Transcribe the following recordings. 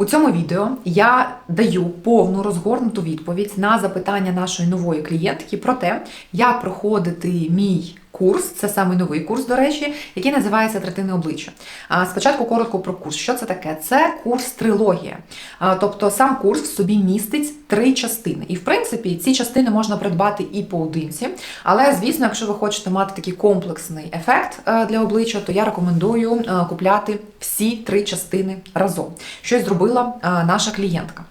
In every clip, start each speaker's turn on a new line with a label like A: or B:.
A: У цьому відео я даю повну розгорнуту відповідь на запитання нашої нової клієнтки про те, як проходити мій курс, це саме новий курс, до речі, який називається Третини обличчя. А, Спочатку коротко про курс. Що це таке? Це курс трилогія. Тобто сам курс в собі містить три частини. І в принципі ці частини можна придбати і поодинці. Але, звісно, якщо ви хочете мати такий комплексний ефект е, для обличчя, то я рекомендую е, купляти всі три частини разом. Щось зробила е, наша клієнтка.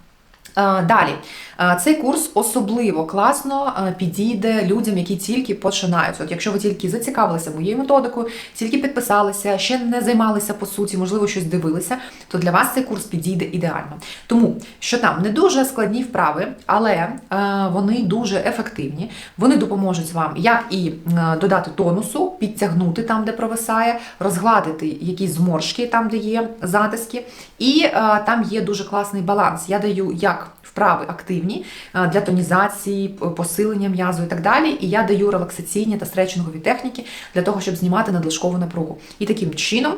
A: Е, Далі, Е, цей курс особливо класно е, підійде людям, які тільки починають. От якщо ви тільки зацікавилися моєю методикою, тільки підписалися, ще не займалися по суті, можливо, щось дивилися, то для вас цей курс підійде ідеально. Тому що там не дуже складні вправи, але е, вони дуже ефективні. Вони допоможуть вам як і е, додати тонусу, підтягнути там, де провисає, розгладити якісь зморшки там, де є затиски, і е, там є дуже класний баланс. Я даю як вправи активні для тонізації, посилення м'язу і так далі. І я даю релаксаційні та стретчингові техніки для того, щоб знімати надлишкову напругу. І таким чином.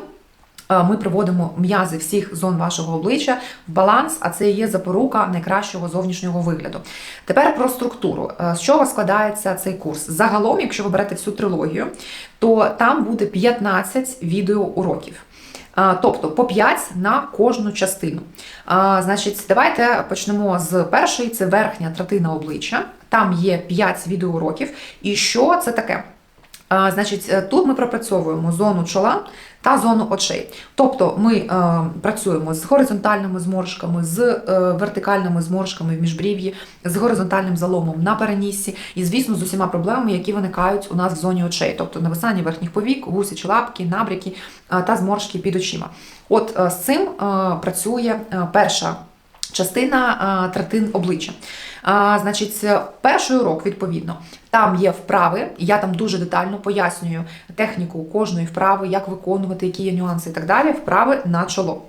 A: Е, Ми приводимо м'язи всіх зон вашого обличчя в баланс, а це є запорука найкращого зовнішнього вигляду. Тепер про структуру. Е, З чого складається цей курс? Загалом, якщо ви берете всю трилогію, то там буде 15 відеоуроків. Тобто по 5 на кожну частину. Значить, давайте почнемо з першої, це верхня третина обличчя. Там є 5 відеоуроків. І що це таке? А, Значить, е, тут ми пропрацьовуємо зону чола та зону очей. Тобто ми е, працюємо з горизонтальними зморшками, з е, вертикальними зморшками в міжбрів'ї, з горизонтальним заломом на переніссі і, звісно, з усіма проблемами, які виникають у нас в зоні очей, тобто нависання верхніх повік, гусячі лапки, набряки е, та зморшки під очима. От е, з цим е, працює е, перша частина третин обличчя. А, значить, е, перший урок, відповідно, там є вправи. Я там дуже детально пояснюю техніку кожної вправи, як виконувати, які є нюанси і так далі. Вправи на чоло.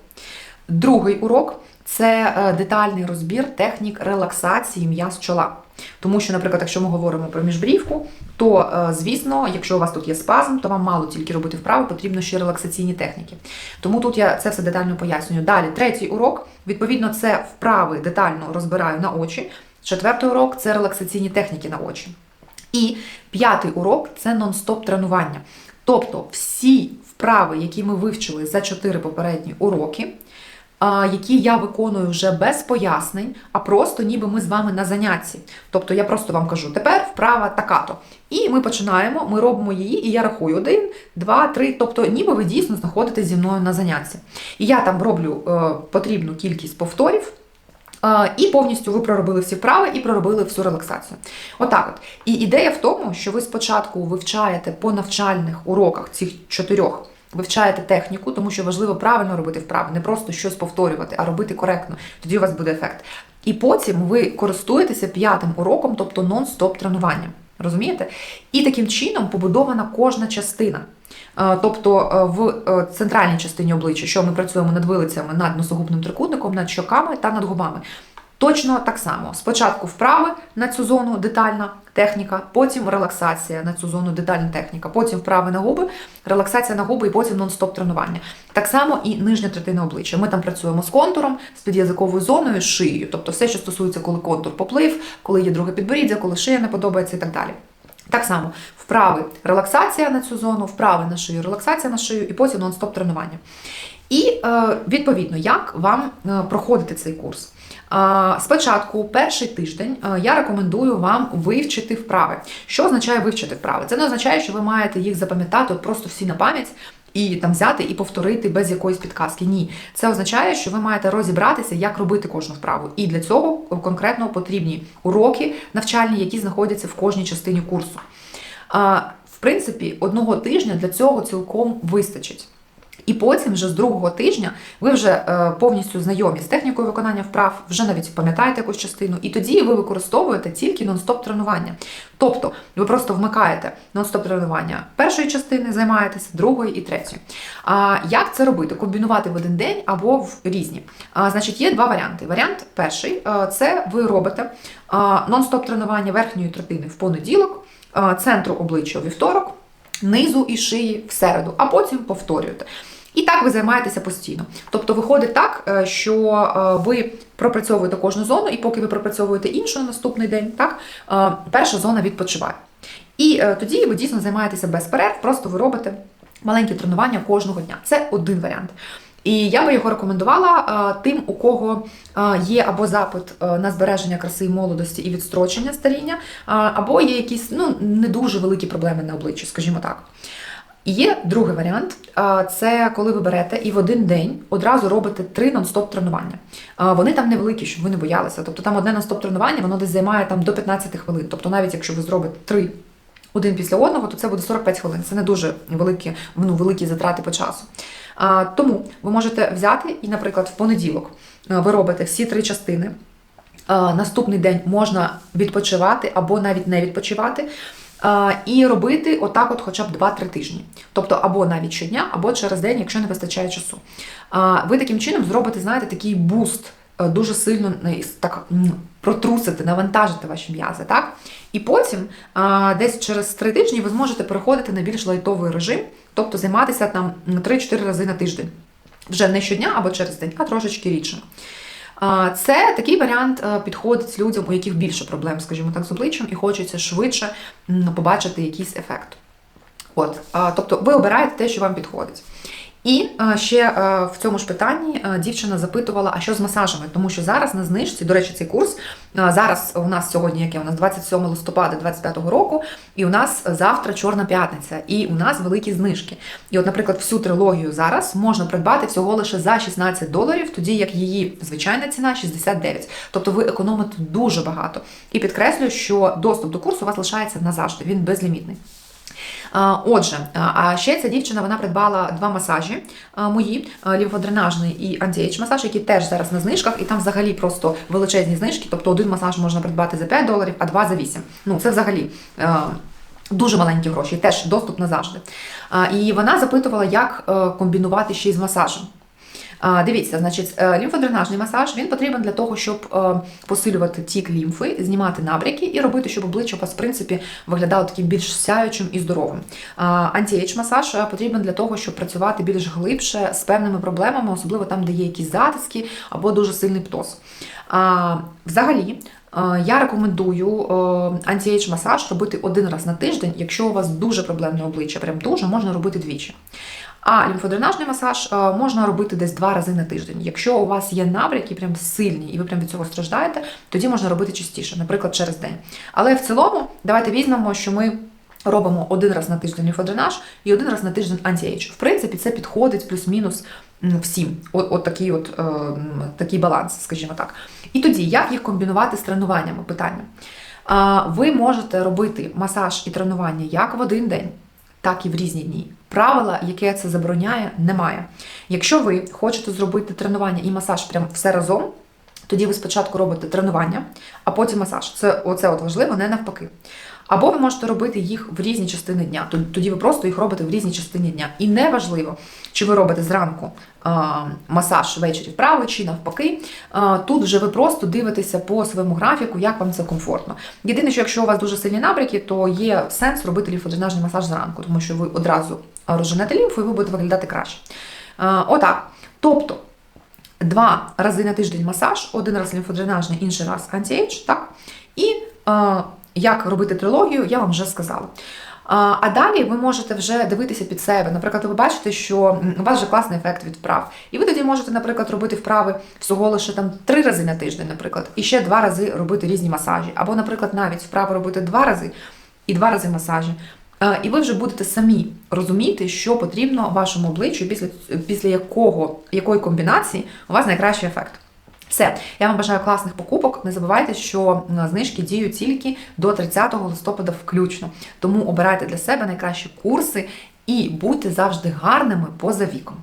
A: Другий урок це е, детальний розбір технік релаксації м'яз чола. Тому що, наприклад, якщо ми говоримо про міжбрівку, то е, звісно, якщо у вас тут є спазм, то вам мало тільки робити вправи, потрібно ще релаксаційні техніки. Тому тут я це все детально пояснюю. Далі, третій урок, відповідно, це вправи детально розбираю на очі. Четвертий урок це релаксаційні техніки на очі. І п'ятий урок це нон-стоп тренування. Тобто всі вправи, які ми вивчили за чотири попередні уроки, які я виконую вже без пояснень, а просто ніби ми з вами на занятті. Тобто я просто вам кажу, тепер вправа така-то. І ми починаємо, ми робимо її, і я рахую один, два, три. Тобто, ніби ви дійсно знаходитесь зі мною на занятті. І я там роблю е, потрібну кількість повторів. Е, І повністю ви проробили всі вправи і проробили всю релаксацію. Отак от. І ідея в тому, що ви спочатку вивчаєте по навчальних уроках цих чотирьох. Вивчаєте техніку, тому що важливо правильно робити вправи, не просто щось повторювати, а робити коректно. Тоді у вас буде ефект. І потім ви користуєтеся п'ятим уроком, тобто нон-стоп тренуванням. Розумієте? І таким чином побудована кожна частина. Е, Тобто е, в е, центральній частині обличчя, що ми працюємо над вилицями, над носогубним трикутником, над щоками та над губами. Точно так само. Спочатку вправи на цю зону детальна техніка, потім релаксація на цю зону детальна техніка, потім вправи на губи, релаксація на губи і потім нон-стоп тренування. Так само і нижня третина обличчя. Ми там працюємо з контуром, з під'язиковою зоною, з шиєю. Тобто все, що стосується, коли контур поплив, коли є друге підборіддя, коли шия не подобається і так далі. Так само вправи релаксація на цю зону, вправи на шию, релаксація на шию і потім нон-стоп тренування. І е, відповідно, як вам е, проходити цей курс? Е, Спочатку, перший тиждень, е, я рекомендую вам вивчити вправи. Що означає вивчити вправи? Це не означає, що ви маєте їх запам'ятати просто всі на пам'ять. І там взяти і повторити без якоїсь підказки. Ні, це означає, що ви маєте розібратися, як робити кожну вправу. І для цього конкретно потрібні уроки навчальні, які знаходяться в кожній частині курсу. В принципі, одного тижня для цього цілком вистачить. І потім, вже з другого тижня, ви вже е, повністю знайомі з технікою виконання вправ, вже навіть пам'ятаєте якусь частину, і тоді ви використовуєте тільки нон-стоп тренування. Тобто ви просто вмикаєте нон-стоп тренування першої частини, займаєтеся, другої і третьої. А як це робити? Комбінувати в один день або в різні. А, значить, є два варіанти. Варіант перший е, це ви робите нон-стоп тренування верхньої третини в понеділок, центру обличчя у вівторок низу і шиї в середу, а потім повторюєте. І так ви займаєтеся постійно. Тобто виходить так, е, що е, ви пропрацьовуєте кожну зону, і поки ви пропрацьовуєте іншу на наступний день, так е, перша зона відпочиває. І тоді ви дійсно займаєтеся без перерв, просто ви робите маленькі тренування кожного дня. Це один варіант. І я би його рекомендувала тим, у кого є або запит на збереження краси і молодості і відстрочення старіння, або є якісь ну, не дуже великі проблеми на обличчі, скажімо так. Є другий варіант це коли ви берете і в один день одразу робите три нон-стоп тренування. Вони там невеликі, щоб ви не боялися. Тобто там одне нон-стоп тренування, воно десь займає там до 15 хвилин. Тобто, навіть якщо ви зробите три один після одного, то це буде 45 хвилин. Це не дуже великі, ну, великі затрати по часу. А, Тому ви можете взяти і, наприклад, в понеділок ви робите всі три частини. А, Наступний день можна відпочивати або навіть не відпочивати. А, І робити отак, от хоча б 2-3 тижні. Тобто або навіть щодня, або через день, якщо не вистачає часу. Ви таким чином зробите, знаєте, такий буст, е, дуже сильно е, так протрусити, навантажити ваші м'язи. так? І потім, десь через 3 тижні, ви зможете переходити на більш лайтовий режим, тобто займатися там 3-4 рази на тиждень. Вже не щодня або через день, а трошечки рідше. Це такий варіант е, підходить людям, у яких більше проблем, скажімо так, з обличчям, і хочеться швидше побачити якийсь ефект. От, тобто ви обираєте те, що вам підходить. І ще е, в цьому ж питанні е, дівчина запитувала, а що з масажами? Тому що зараз на знижці, до речі, цей курс зараз у нас сьогодні, яке у нас 27 листопада 25 року, і у нас завтра Чорна п'ятниця, і у нас великі знижки. І, от, наприклад, всю трилогію зараз можна придбати всього лише за 16 доларів, тоді як її звичайна ціна 69. Тобто ви економите дуже багато. І підкреслюю, що доступ до курсу у вас лишається назавжди, він безлімітний. Отже, а- ще ця дівчина вона придбала два масажі мої лімфодренажний і антіейдж масаж, які теж зараз на знижках, і там взагалі просто величезні знижки. Тобто один масаж можна придбати за 5 доларів, а два за 8. Ну це взагалі. Дуже маленькі гроші, теж доступ назавжди. І вона запитувала, як комбінувати ще й з масажем. Дивіться, значить, е, лімфодренажний масаж він потрібен для того, щоб е, посилювати тік лімфи, знімати набряки і робити, щоб обличчя у вас, в принципі, виглядало таким більш сяючим і здоровим. Антіейдж масаж е, потрібен для того, щоб працювати більш глибше з певними проблемами, особливо там, де є якісь затиски або дуже сильний птоз. Взагалі. Я рекомендую антіейдж масаж робити один раз на тиждень. Якщо у вас дуже проблемне обличчя, прям дуже, можна робити двічі. А лімфодренажний масаж е, можна робити десь два рази на тиждень. Якщо у вас є набряки прям сильні, і ви прям від цього страждаєте, тоді можна робити частіше, наприклад, через день. Але в цілому, давайте візьмемо, що ми. Робимо один раз на тиждень лімфодренаж і один раз на тиждень антіейдж. В принципі, це підходить плюс-мінус всім. От, от такий от, е, такий баланс, скажімо так. І тоді, як їх комбінувати з тренуваннями? Питання. Ви можете робити масаж і тренування як в один день, так і в різні дні. Правила, яке це забороняє, немає. Якщо ви хочете зробити тренування і масаж прям все разом, тоді ви спочатку робите тренування, а потім масаж. Це оце от важливо, не навпаки. Або ви можете робити їх в різні частини дня. Тоді ви просто їх робите в різній частині дня. І не важливо, чи ви робите зранку масаж ввечері вправо, чи навпаки. Тут вже ви просто дивитеся по своєму графіку, як вам це комфортно. Єдине, що якщо у вас дуже сильні набряки, то є сенс робити лімфодренажний масаж зранку, тому що ви одразу розженете лімфу і ви будете виглядати краще. Отак. Тобто. Два рази на тиждень масаж, один раз лімфодренажний, інший раз антіейдж, так? І е, як робити трилогію, я вам вже сказала. А, далі ви можете вже дивитися під себе. Наприклад, ви бачите, що у вас вже класний ефект від вправ. І ви тоді можете, наприклад, робити вправи всього лише там три рази на тиждень, наприклад, і ще два рази робити різні масажі. Або, наприклад, навіть вправи робити два рази і два рази масажі. І ви вже будете самі розуміти, що потрібно вашому обличчю, після, після якого, якої комбінації у вас найкращий ефект. Все, я вам бажаю класних покупок. Не забувайте, що знижки діють тільки до 30 листопада включно. Тому обирайте для себе найкращі курси і будьте завжди гарними поза віком.